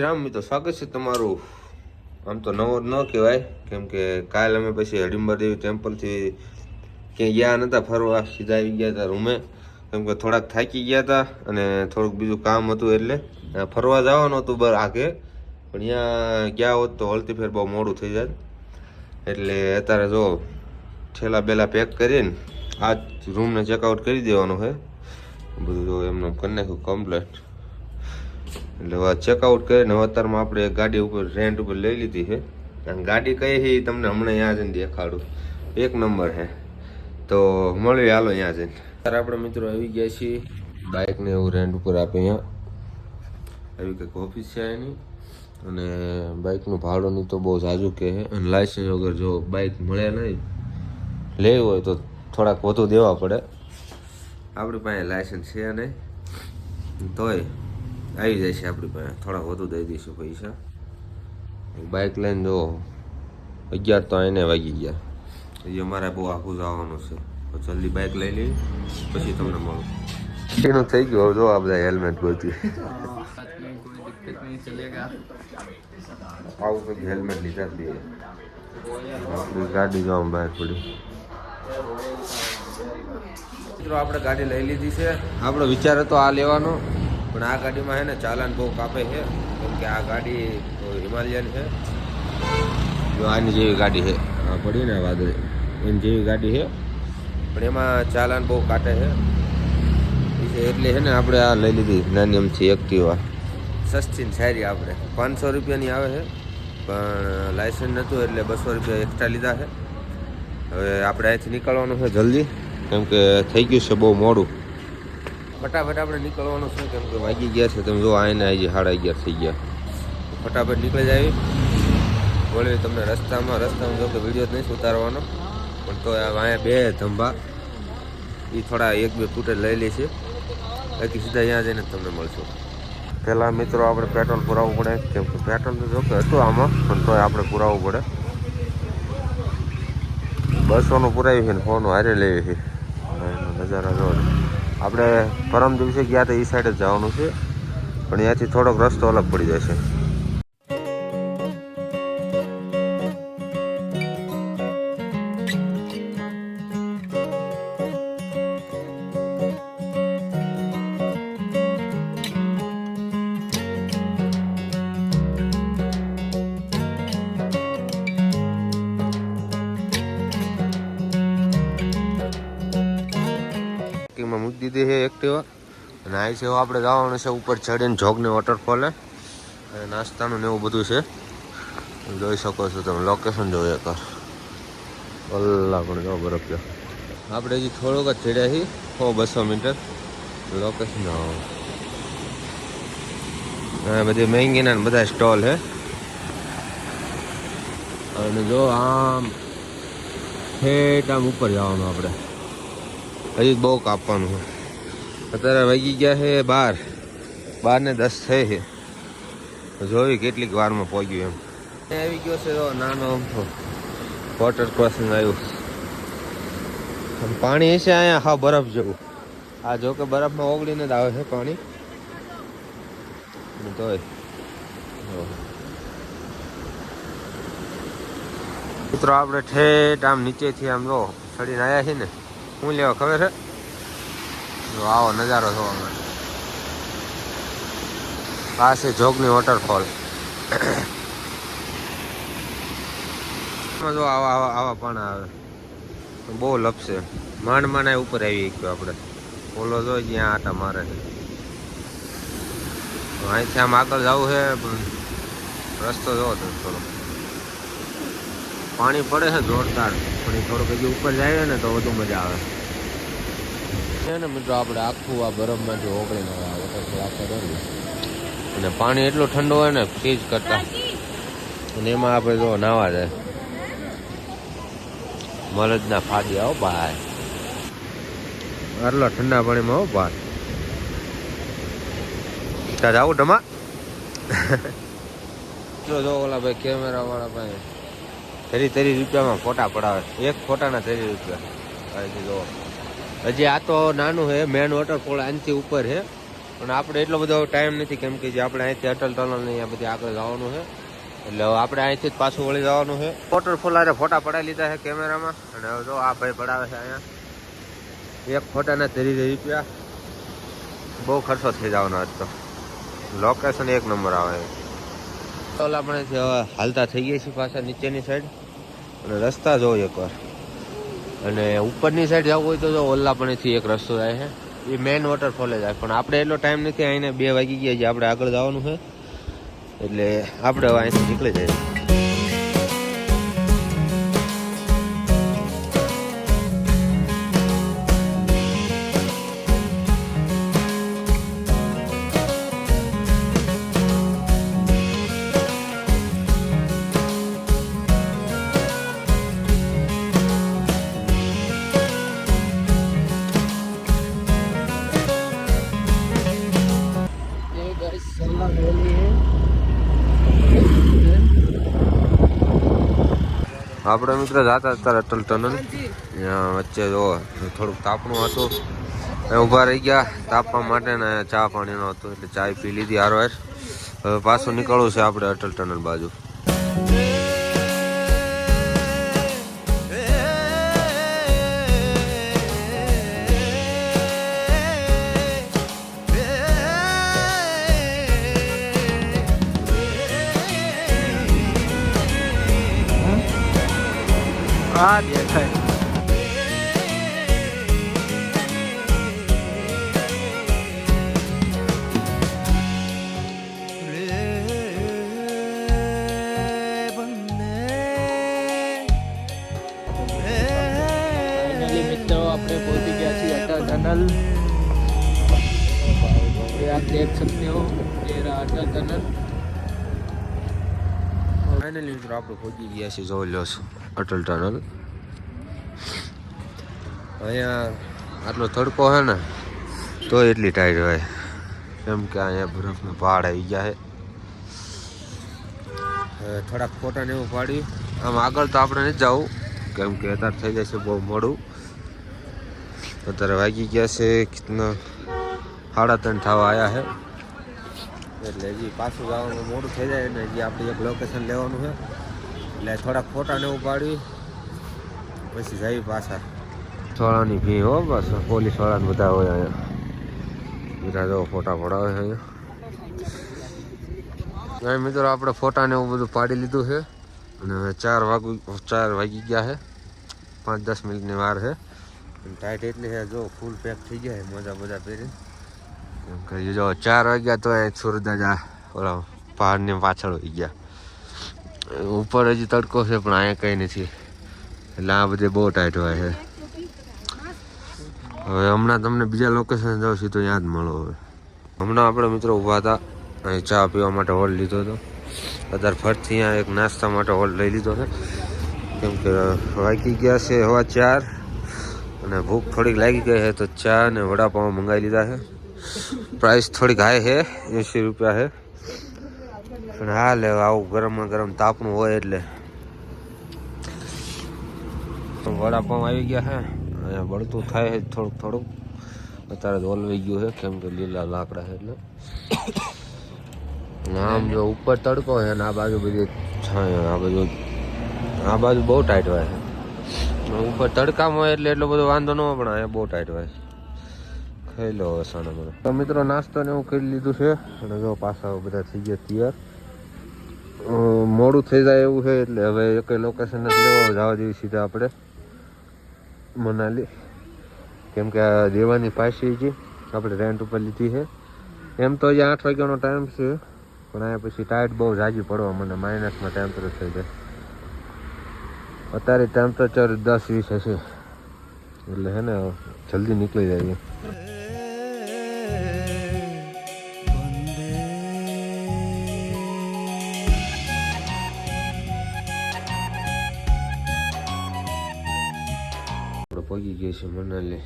રામ મિત્રો, સ્વાગત છે તમારું. આમ તો નવો ન કહેવાય, કેમ કે કાલ અમે પછી હડિંબર દેવી ટેમ્પલથી ક્યાંય ગયા નહોતા ફરવા, સીધા આવી ગયા હતા રૂમે. કેમ કે થોડાક થાકી ગયા હતા અને થોડુંક બીજું કામ હતું એટલે ફરવા જવાનું હતું બર આગે. પણ ત્યાં ગયા હોત તો હળતી ફેર બહુ મોડું થઈ જાય એટલે અત્યારે જો છેલ્લા બેલા પેક કરીને આ જ રૂમને ચેકઆઉટ કરી દેવાનું છે બધું જો એમનું કરી નાખ્યું કમ્પ્લેટ એટલે ચેકઆઉટ કરીને અત્યારમાં આપણે એક ગાડી ઉપર રેન્ટ ઉપર લઈ લીધી છે. અને ગાડી કઈ છે એ તમને હમણાં અહીંયા જઈને દેખાડું. એક નંબર છે. તો મળીએ હાલો અહીંયા જઈને. અત્યારે આપણે મિત્રો આવી ગયા છીએ. બાઇકને એવું રેન્ટ ઉપર આપે અહીંયા. આવી કંઈક ઓફિસ છે એની. અને બાઇકનું ભાડું નહીં તો બહુ ઝાઝું કે અને લાઇસન્સ વગર જો બાઇક મળે નહીં. લેવી હોય તો થોડાક વધુ દેવા પડે. આપણી પાસે લાઇસન્સ છે નહીં. તોય આવી જશે આપણી પાસે. થોડા વધુ દઈ દઈશું પૈસા. બાઇક લઈને જો અગિયાર તો એને વાગી ગયા. હજી અમારે બહુ આખું જવાનું છે. જલ્દી બાઇક લઈ લઈ પછી તમને મળું. એનું થઈ ગયું. જો આ બધા હેલ્મેટ ગોતી. આવું કંઈક હેલ્મેટ લીધા જ લઈએ ગાડી જો બહાર થોડી મિત્રો આપણે ગાડી લઈ લીધી છે. આપણો વિચાર હતો આ લેવાનો. પણ આ ગાડીમાં છે ને ચાલાન બહુ કાપે છે. કેમ કે આ ગાડી હિમાલયન છે. જો આની જેવી ગાડી છે. આ પડી ને વાદળી એની જેવી ગાડી છે. પણ એમાં ચાલાન બહુ કાટે છે. એટલે છે ને આપણે આ લઈ લીધી નાની અમથી એક્ટિવા. સસ્તી સારી આપણે. પાંચસો રૂપિયાની આવે છે. પણ લાઇસન્સ નહોતું એટલે બસો રૂપિયા એક્સ્ટ્રા લીધા છે. હવે આપણે અહીંથી નીકળવાનું છે જલ્દી. કેમ કે થઈ ગયું છે બહુ મોડું. ફટાફટ આપણે નીકળવાનું છે કેમ કે વાગી ગયા છે. તમે જો આઈને આવી સાડા અગિયાર થઈ ગયા. ફટાફટ નીકળી જાય વળી તમને રસ્તામાં રસ્તામાં જો કે વીડિયો નહીં ઉતારવાનો. પણ તો અહીંયા બે ધંભા. એ થોડા એક બે ફૂટે લઈ લે છે. બાકી સીધા અહીંયા જઈને તમને મળશું. પહેલાં મિત્રો આપણે પેટ્રોલ પુરાવવું પડે. કેમ કે પેટ્રોલ તો જો કે હતું આમાં, પણ તોય આપણે પુરાવવું પડે. બસોનું પુરાવ્યું છે ને ફોનું હારે લેવી છે. નજારા જો આપણે પરમ દિવસે ગયા તો એ સાઈડ જ જવાનું છે. પણ ત્યાંથી થોડોક રસ્તો અલગ પડી જશે પાર્કિંગમાં દીધી છે એક્ટિવા અને આ છે આપણે જવાનું છે ઉપર ચડીને જોગને વોટરફોલે અને નાસ્તાનું ને એવું બધું છે. જોઈ શકો છો તમે લોકેશન જોઈ એક અલ્લા, પણ જો બરફ જો આપણે હજી થોડોક જ ચડ્યા છીએ સો બસો મીટર. લોકેશન બધી મહેંગીના બધા સ્ટોલ છે. અને જો આમ ઠેઠ આમ ઉપર જવાનું આપણે. હજી બહુ કાપવાનું છે. અત્યારે વાગી ગયા છે બાર. બાર ને દસ થઈ છે. જોયું કેટલીક વારમાં પહોંચ્યું એમ. આવી ગયો છે નાનો વોટર ક્રોસિંગ આવ્યું. પાણી હશે અહીંયા હા બરફ જેવું. આ જો કે બરફમાં ઓગળીને જ આવે છે પાણી. તોય. મિત્રો, આપણે ઠેઠ આમ નીચેથી આમ જો ચડીને આવ્યા છીએ ને. શું લેવા ખબર છે? જો આવો, નજારો જોવા માટે આ છે જોગની વોટરફોલ જો આવા આવા આવા પણ આવે. બહુ લપસે. માંડ માંડ ઉપર આવી ગયો આપણે પોલો જો જ્યાં આટા મારે છે. અહીંથી આમ આગળ જવું છે, પણ રસ્તો જોવો તો થોડો પાણી પડે છે જોરદાર, પણ એ થોડુંક હજી ઉપર જાય ને તો વધુ મજા આવે. છે ને મિત્રો, આપણે આખું આ બરફમાંથી ઓગળીને આવે આ વોટરફોલ આખો અને પાણી એટલું ઠંડુ હોય ને, ફ્રીજ કરતા. અને એમાં આપણે જો નાવા જાય. મરજના ફાદી આવો ભાઈ. આટલા ઠંડા પાણીમાં આવો ભાઈ. ત્યાં આવું ઢમા? જો જો, ઓલા ભાઈ કેમેરા વાળા ભાઈ. તેરી તેરી રૂપિયામાં ફોટા પડાવે. એક ફોટાના તેરી રૂપિયા. જો. હજી આ તો નાનું છે મેન વોટરફોલ આનથી ઉપર છે. પણ આપણે એટલો બધો ટાઈમ નથી, કેમ કે જે આપણે અહીંથી અટલ ટનલ ને અહીંયા બધી આગળ જવાનું છે. એટલે આપણે અહીંથી જ પાછું વળી જવાનું છે. વોટરફોલ આરે ફોટા પડાવી લીધા છે કેમેરામાં અને હવે જો આ ભાઈ પડાવે છે અહીંયા. એક ફોટાના ત્રીસ રૂપિયા. બહુ ખર્ચો થઈ જવાનો આજ તો. લોકેશન એક નંબર આવે તો આપણે હાલતા થઈ ગયા છીએ પાછા નીચેની સાઈડ અને રસ્તા જોવો એકવાર અને ઉપરની સાઈડ જવું હોય તો જો ઓલ્લાપણીથી એક રસ્તો જાય છે. એ મેઇન વોટરફોલે જાય. પણ આપણે એટલો ટાઈમ નથી અહીંને બે વાગી ગયા છે આપણે આગળ જવાનું છે. એટલે આપણે અહીંથી નીકળી જઈએ. આપણે મિત્ર જાતા અત્યારે અટલ ટનલ. ત્યાં વચ્ચે જો થોડુંક તાપણું હતું. એ ઊભા રહી ગયા તાપવા માટે ને ચા પાણીનો હતો એટલે ચા પી લીધી હારવાર હવે પાછું નીકળવું છે આપણે અટલ ટનલ બાજુ. हाँ देखा है ફાઇનલી મિત્રો આપણે પહોંચી ગયા છીએ અટલ ટનલ ये आप देख सकते हो ये रहा अटल टनल ફાઇનલી મિત્રો, આપણે પહોંચી ગયા છીએ જોઈ લો અટલ ટનલ. અહીંયા આટલો તડકો છે ને, તો એટલી ટાઈટ હોય. કેમ કે અહીંયા બરફનો પહાડ આવી ગયા છે. થોડાક ફોટા ને એવું પાડી. આમ આગળ તો આપણે નથી જવું, કેમ કે અત્યારે થઈ જશે બહુ મોડું. અત્યારે વાગી ગયા છે કેટલા સાડા ત્રણ થવા આવ્યા છે. એટલે હજી પાછું જવાનું મોડું થઈ જાય ને હજી આપણે એક લોકેશન લેવાનું છે. એટલે થોડાક ફોટા ને એવું પાડી પછી જઈ પાછા. થોડાની ભી હો બસ, પોલીસવાળા બધા હોય અહીંયા. બધા જો ફોટા પડાવે છે અહીંયા. અહીં મિત્રો આપણે ફોટા ને એવું બધું પાડી લીધું છે. અને હવે ચાર વાગુ, ચાર વાગી ગયા છે. પાંચ દસ મિનિટની વાર છે. ટાઈટ એટલી છે, જો ફૂલ પેક થઈ ગયા છે મોજા બધા પહેરી એમ કે જો ચાર વાગ્યા તો એ સુરદાજા ઓલા પહાડની પાછળ હોઈ ગયા. ઉપર હજી તડકો છે, પણ અહીંયા કંઈ નથી. એટલે આ બધી બહુ ટાઈટ હોય છે. હવે હમણાં તમને બીજા લોકેશન જાઉં તો યાદ મળો હવે. હમણાં આપણે મિત્રો ઊભા હતા, અહીં ચા પીવા માટે હોલ લીધો હતો. અત્યારે ફરીથી અહીંયા એક નાસ્તા માટે હોલ લઈ લીધો છે. કેમ કે વાગી ગયા છે હવા ચાર, અને ભૂખ થોડીક લાગી ગઈ છે, તો ચા અને વડાપાઉં મંગાવી લીધા છે. પ્રાઇસ થોડીક હાઈ છે એંસી રૂપિયા છે. પણ હા લે, આવું ગરમમાં ગરમ તાપનું હોય એટલે. વડાપાઉં આવી ગયા છે અહીંયા બળતું થાય છે થોડુંક થોડુંક. અત્યારે ઓલવાઈ ગયું છે, કેમ કે લીલા લાકડા છે એટલે. આમ જો ઉપર તડકો છે અને આ બાજુ બધી આ બાજુ આ બાજુ બહુ ટાઈટ હોય ઉપર તડકામાં હોય એટલે એટલો બધો વાંધો ન હોય, પણ અહીંયા બહુ ટાઈટ હોય ખાઈ લો સાના મને તો મિત્રો નાસ્તો ને એવું કરી લીધું છે. અને જો પાછા બધા થઈ ગયા તૈયાર. મોડું થઈ જાય એવું છે, એટલે હવે એક લોકેશન નથી લેવો જવા દેવી સીધા આપણે મનાલી. કેમ કે આ દેવાની પાછી છે, આપણે રેન્ટ ઉપર લીધી છે. એમ તો અહીંયા આઠ વાગ્યાનો ટાઈમ છે, પણ અહીંયા પછી ટાઈટ બહુ જાજી પડવા મને માઇનસમાં ટેમ્પરેચર થઈ જાય. અત્યારે ટેમ્પરેચર દસ વીસ હશે. એટલે હે ને, જલ્દી નીકળી જાય પહોંચી ગયા છીએ મનાલી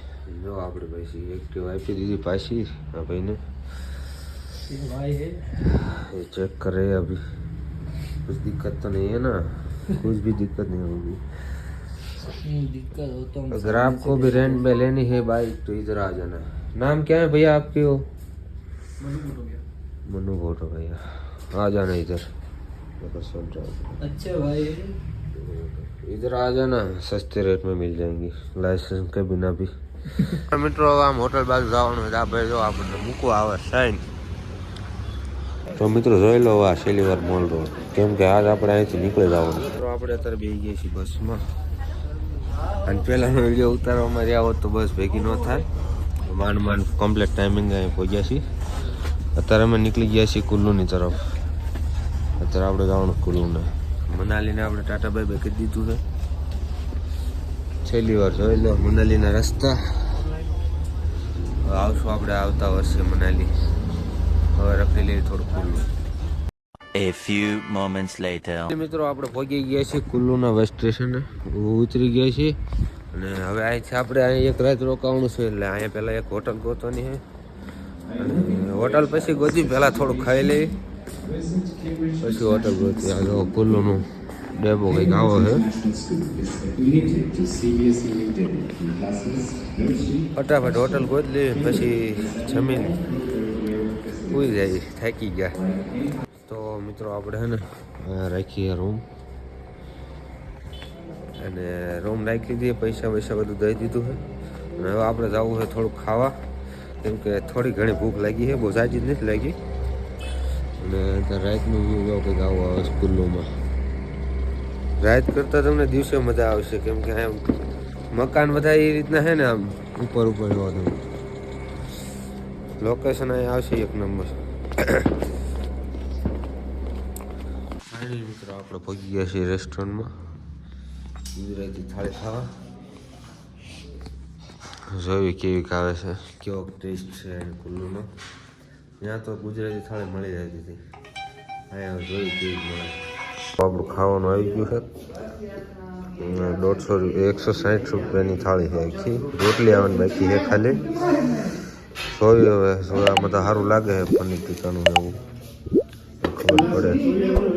જો આપણે પછી એક્ટિવ આપી દીધી પાછી આ ભાઈને ये भाई है ये चेक कर रहे हैं अभी कुछ दिक्कत तो नहीं है ना कुछ भी दिक्कत नहीं होगी दिक्कत हो तो हम अगर आपको भी रेंट में लेनी है बाइक तो इधर आ जाना नाम क्या है भैया आपके वो मनु फोटो भैया आ जाना इधर देखो सुन रहा हूँ। अच्छा भाई इधर आ जाना सस्ते रेट में मिल जाएंगी लाइसेंस के बिना भी મિત્રો હવે આમ હોટલ બાજુ જવાનું હોય તો આ ભાઈ જો આપણને મૂકવા આવે સાઈન તો મિત્રો જોઈ લો આ શેલીવાર મોલ રોડ કેમ કે આજ આપણે અહીંથી નીકળી જવાનું તો આપણે અત્યારે બેસી ગયા છીએ બસમાં અને પહેલાંનો વિડીયો ઉતારવામાં રહ્યા હોત તો બસ ભેગી ન થાય માંડ માંડ કમ્પ્લીટ ટાઈમિંગ અહીં પહોંચ્યા છીએ અત્યારે અમે નીકળી ગયા છીએ કુલ્લુની તરફ અત્યારે આપણે જવાનું કુલ્લુને મનાલીને આપણે ટાટા બાય બાય કરી દીધું છે. છેલ્લી વાર જોઈ લો મનાલીના રસ્તા. આવશું આપણે આવતા વર્ષે મનાલી. હવે રખડી લઈએ થોડું ખુલ્લું. A few moments later. મિત્રો આપણે પહોંચી ગયા છીએ કુલ્લુના બસ સ્ટેશને. ઉતરી ગયા છીએ. અને હવે અહીંથી આપણે અહીં એક રાત રોકાવાનું છે એટલે અહીંયા પહેલાં એક હોટલ ગોતવાની છે. અને હોટલ પછી ગોતી પહેલાં થોડું ખાઈ લઈ પછી હોટલ ગોતી આ જો કુલ્લુનું ડેપો કંઈક આવો છે. ફટાફટ હોટલ ગોતી લઈએ પછી જમીન ઉઈ જાય, થાકી ગયા. તો મિત્રો આપણે હે ને રાખીએ રૂમ અને રૂમ રાખી દઈએ, પૈસા પૈસા બધું દઈ દીધું છે. અને હવે આપણે જવું છે થોડુંક ખાવા કેમ કે થોડી ઘણી ભૂખ લાગી છે, બહુ જાજી જ નથી લાગી. અને રાતનું વ્યૂ જો કંઈક આવો આવે સ્કૂલોમાં. રાત કરતાં તમને દિવસે મજા આવશે કેમ કે એમ મકાન બધા એ રીતના છે ને આમ. ઉપર ઉપર જોવા દઉં. લોકેશન અહીં આવશે એક નંબર. ફાઇનલી મિત્રો આપણે પહોંચી ગયા છીએ રેસ્ટોરન્ટમાં ગુજરાતી થાળી ખાવા. જોયું કેવી ખાવે છે કેવો ટેસ્ટ છે કુલ્લુનો. ત્યાં તો ગુજરાતી થાળી મળી જતી હતી અહીંયા જોયું કેવી મળે. આપણું ખાવાનું આવી ગયું છે. દોઢસો એકસો સાઠ રૂપિયાની થાળી છે આખી. રોટલી આવવાની બાકી છે ખાલી. જોયું હવે જો આમાં તો સારું લાગે છે પનીર ટીકાનું એવું. ખબર પડે.